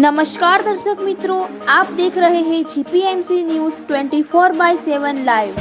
નમસ્કાર દર્શક મિત્રો આપ દેખ રહે હે જીપીએમસી ન્યૂઝ 24 બાય 7 લાઈવ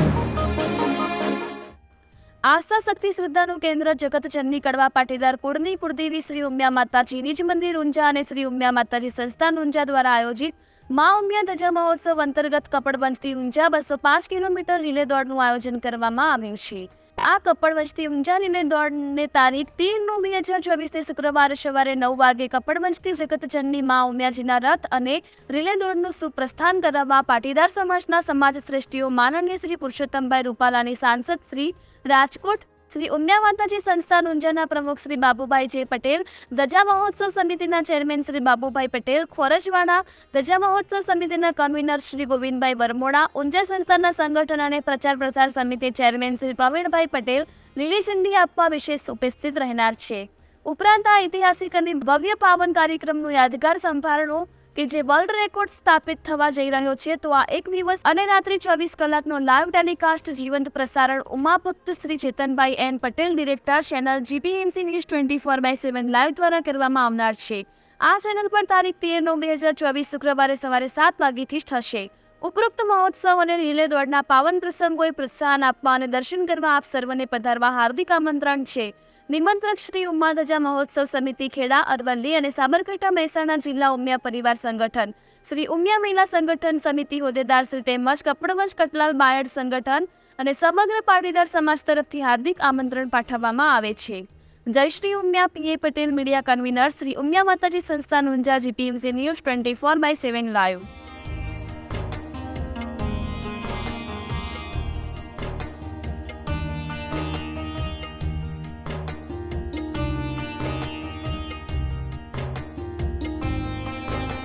આસ્થા શક્તિ શ્રદ્ધાનું કેન્દ્ર જગત જનની કડવા પાટીદાર કુળની પુરદેવી શ્રી ઉમિયા માતાજીની જ મંદિર ઊંઝા અને શ્રી ઉમિયા માતાજી સંસ્થાન ઊંઝા દ્વારા આયોજિત મા ઉમિયા ધજા મહોત્સવ અંતર્ગત કપડવંજથી ઊંઝા બસો પાંચ કિલોમીટર રિલે દોડનું આયોજન કરવામાં આવ્યું છે। આ કપડવંજથી ઊંઝા રિલે દોડને તારીખ તેર નવ બે હજાર ચોવીસથી શુક્રવારે સવારે નવ વાગે કપડવંજથી જગતજનની મા ઉમિયાજીના રથ અને રિલે દોડનું સુપ્રસ્થાન કરાવવા પાટીદાર સમાજના સમાજ શ્રેષ્ઠીઓ માનનીય શ્રી પુરુષોત્તમભાઈ રૂપાલાની સાંસદ શ્રી રાજકોટ શ્રી ઉમિયા માતાજી સંસ્થાન ઊંઝાના પ્રમુખ શ્રી બાબુભાઈ જે પટેલ, ધજા મહોત્સવ સમિતિના ચેરમેન શ્રી બાબુભાઈ પટેલ, ખોરજવાડા ધજા મહોત્સવ સમિતિના કન્વીનર શ્રી ગોવિંદભાઈ વરમોડા, ઊંઝા સંસ્થાના સંગઠન અને પ્રચાર પ્રસાર સમિતિ ચેરમેન શ્રી પ્રવીણભાઈ પટેલ, લીલી ઝંડી આપવા વિશેષ ઉપસ્થિત રહેનાર છે. ઉપરાંત આ ઐતિહાસિક અને ભવ્ય પાવન કાર્યક્રમનું યાદગાર સંભાળનું કે જે વર્લ્ડ રેકોર્ડ સ્થાપિત થવા જઈ રહ્યો છે, તો આ એક દિવસ અને રાત્રિ ચોવીસ કલાકનો લાઈવ ટેલિકાસ્ટ જીવંત પ્રસારણ ઉમાભક્ત Shri Chetanbhai N Patel director channel GPMC news twenty four by seven live દ્વારા કરવામાં આવનાર છે. આ ચેનલ પર તારીખ તેર નવ બે હજાર ચોવીસ શુક્રવારે સવારે સાત વાગ્યાથી થશે. ઉપરોક્ત મહોત્સવ અને રિલે દોડના પાવન પ્રસંગોએ પ્રોત્સાહન આપવા અને દર્શન કરવા આપ સર્વને પધારવા હાર્દિક આમંત્રણ છે. નિમંત્રક શ્રી ઉમા ધજા મહોત્સવ સમિતિ ખેડા, અરવલ્લી અને સાબરકાંઠા, મહેસાણા જિલ્લા ઉમિયા પરિવાર સંગઠન. શ્રી ઉમિયા મહિલા સંગઠન સમિતિ હોદ્દેદાર શ્રી તેમજ કપડવંશ કટલાલ બાયડ સંગઠન અને સમગ્ર પાટીદાર સમાજ તરફથી હાર્દિક આમંત્રણ પાઠવવામાં આવે છે. જય Shri Umiya PA Patel, media convener, Shri Umiya Mataji Sansthan, Unjha, GPMC news twenty four by seven live.